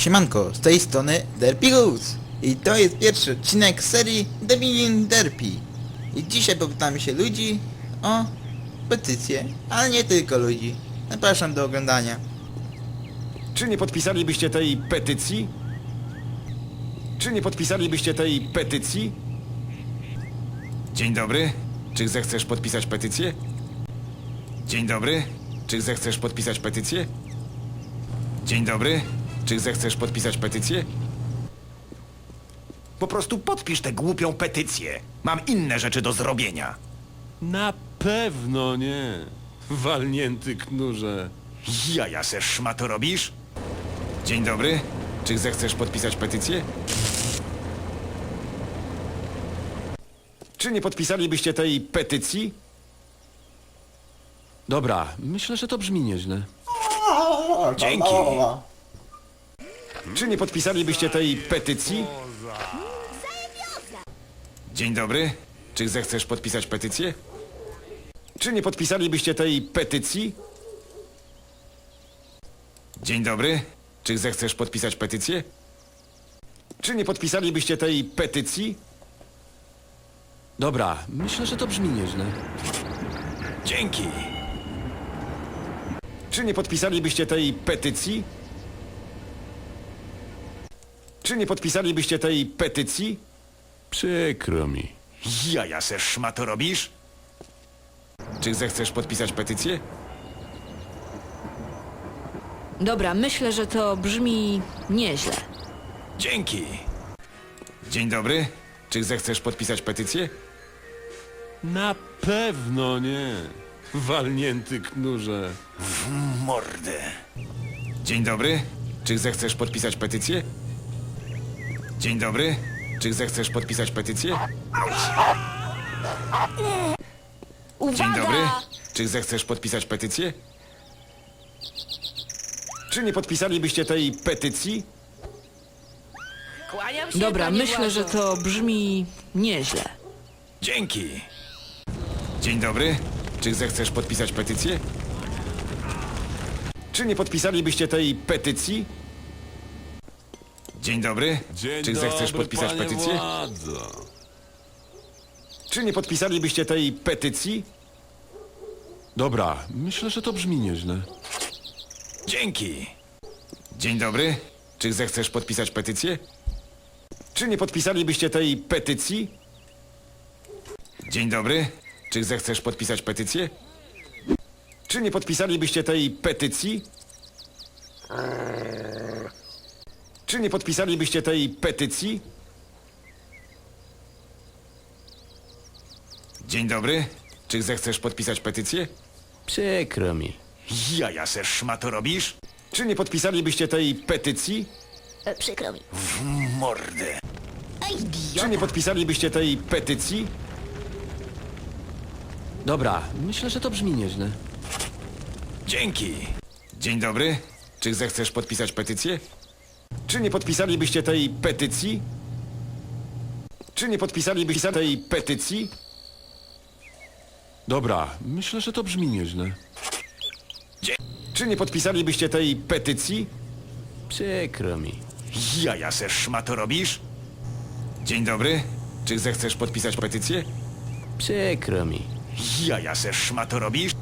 Siemanko, z tej strony Derpy Goose i to jest pierwszy odcinek serii The Million Derpy. I dzisiaj popytamy się ludzi o petycję, ale nie tylko ludzi. Zapraszam do oglądania. Czy nie podpisalibyście tej petycji? Czy nie podpisalibyście tej petycji? Dzień dobry. Czy zechcesz podpisać petycję? Dzień dobry. Czy zechcesz podpisać petycję? Dzień dobry. Czy zechcesz podpisać petycję? Po prostu podpisz tę głupią petycję. Mam inne rzeczy do zrobienia. Na pewno nie. Walnięty knurze. Jaja se szmato robisz? Dzień dobry. Czy zechcesz podpisać petycję? Czy nie podpisalibyście tej petycji? Dobra, myślę, że to brzmi nieźle. Dzięki. Czy nie podpisalibyście tej petycji? Dzień dobry. Czy zechcesz podpisać petycję? Czy nie podpisalibyście tej petycji? Dzień dobry. Czy zechcesz podpisać petycję? Czy nie podpisalibyście tej petycji? Dobra, myślę, że to brzmi nieźle. Dzięki. Czy nie podpisalibyście tej petycji? Czy nie podpisalibyście tej petycji? Przykro mi. Jaja se szmato robisz? Czy zechcesz podpisać petycję? Dobra, myślę, że to brzmi nieźle. Dzięki. Dzień dobry. Czy zechcesz podpisać petycję? Na pewno nie. Walnięty knurze. Mordę. Dzień dobry. Czy zechcesz podpisać petycję? Dzień dobry. Czy zechcesz podpisać petycję? Dzień dobry. Czy zechcesz podpisać petycję? Czy nie podpisalibyście tej petycji? Dobra, myślę, że to brzmi nieźle. Dzięki. Dzień dobry. Czy zechcesz podpisać petycję? Czy nie podpisalibyście tej petycji? Dzień dobry. Dzień Czy zechcesz dobry, podpisać panie petycję? Władzo. Czy nie podpisalibyście tej petycji? Dobra, myślę, że to brzmi nieźle. Dzięki. Dzień dobry. Czy zechcesz podpisać petycję? Czy nie podpisalibyście tej petycji? Dzień dobry. Czy zechcesz podpisać petycję? Czy nie podpisalibyście tej petycji? Czy nie podpisalibyście tej petycji? Dzień dobry. Czy zechcesz podpisać petycję? Przykro mi. Jaja se szmato robisz? Czy nie podpisalibyście tej petycji? E, Przykro mi. Mordę. Czy nie podpisalibyście tej petycji? Dobra, myślę, że to brzmi nieźle. Dzięki. Dzień dobry. Czy zechcesz podpisać petycję? Czy nie podpisalibyście tej petycji? Czy nie podpisalibyście tej petycji? Dobra, myślę, że to brzmi nieźle. Czy nie podpisalibyście tej petycji? Przykro mi. Jaja se szmato robisz? Dzień dobry. Czy zechcesz podpisać petycję? Przykro mi. Jaja se szmato robisz?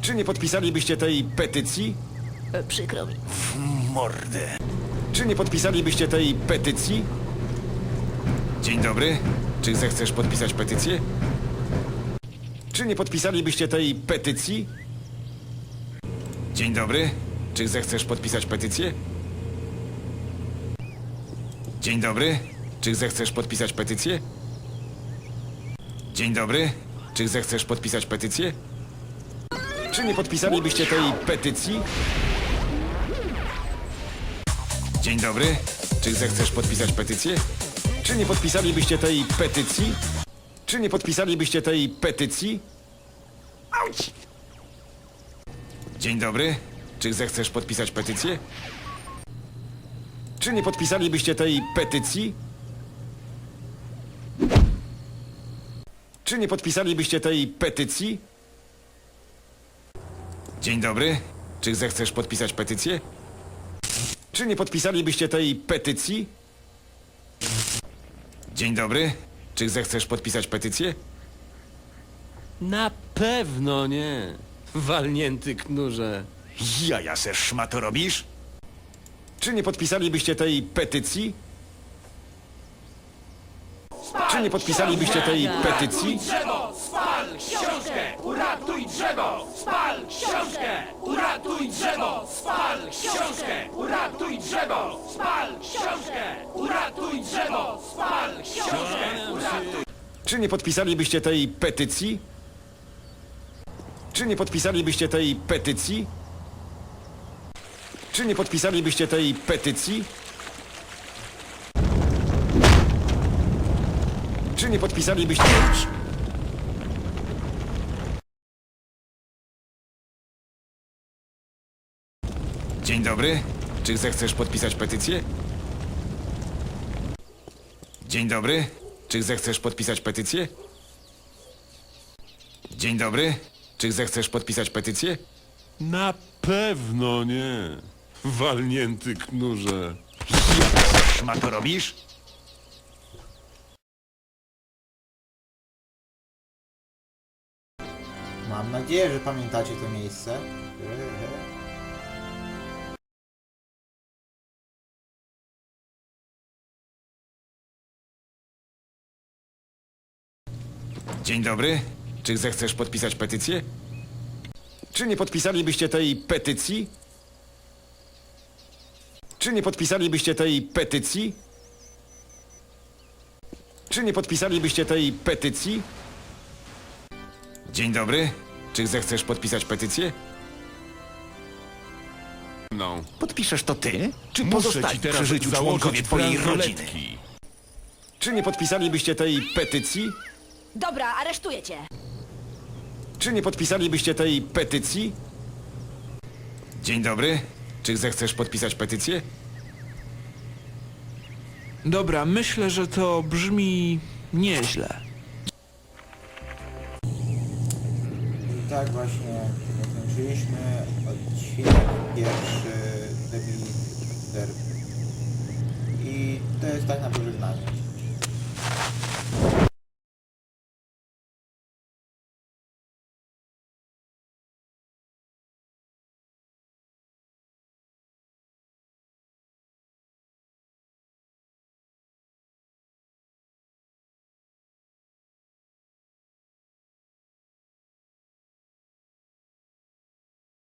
Czy nie podpisalibyście tej petycji? E, Przykro mi. Mordę. Czy nie podpisalibyście tej petycji? Dzień dobry. Czy zechcesz podpisać petycję? Czy nie podpisalibyście tej petycji? Dzień dobry. Czy zechcesz podpisać petycję? Dzień dobry. Czy zechcesz podpisać petycję? Dzień dobry. Czy zechcesz podpisać petycję? Czy nie podpisalibyście tej petycji? Dzień dobry. Czy zechcesz podpisać petycję? Czy nie podpisalibyście tej petycji? Czy nie podpisalibyście tej petycji? Dzień dobry. Czy zechcesz podpisać petycję? Czy nie podpisalibyście tej petycji? Czy nie podpisalibyście tej petycji? Dzień dobry. Czy zechcesz podpisać petycję? Czy nie podpisalibyście tej petycji? Dzień dobry. Czy zechcesz podpisać petycję? Na pewno nie. Walnięty knurze. Jaja se szmato robisz? Czy nie podpisalibyście tej petycji? Czy nie podpisalibyście tej petycji? drzewo! Spal książkę! Uratuj drzewo! Spal książkę! Uratuj drzewo! Spal książkę! Uratuj drzewo! Spal książkę! Uratuj drzewo! Spal książkę! Uratuj Czy nie podpisalibyście tej petycji? Czy nie podpisalibyście tej petycji? Czy nie podpisalibyście tej petycji? Czy nie podpisalibyście... Dzień dobry. Czy zechcesz podpisać petycję? Dzień dobry. Czy zechcesz podpisać petycję? Dzień dobry. Czy zechcesz podpisać petycję? Na pewno nie. Walnięty knurze. Szmato robisz? Mam nadzieję, że pamiętacie to miejsce. Dzień dobry. Czy zechcesz podpisać petycję? Czy nie podpisalibyście tej petycji? Czy nie podpisalibyście tej petycji? Czy nie podpisalibyście tej petycji? Dzień dobry. Czy zechcesz podpisać petycję? No. Podpiszesz to ty? Czy pozostali przy życiu członkowie twojej rodziny? Czy nie podpisalibyście tej petycji? Dobra, aresztuję cię. Czy nie podpisalibyście tej petycji? Dzień dobry. Czy zechcesz podpisać petycję? Dobra, myślę, że to brzmi nieźle. I tak właśnie zakończyliśmy odcinek pierwszy Debil Derby. I to jest tak na pożegnanie.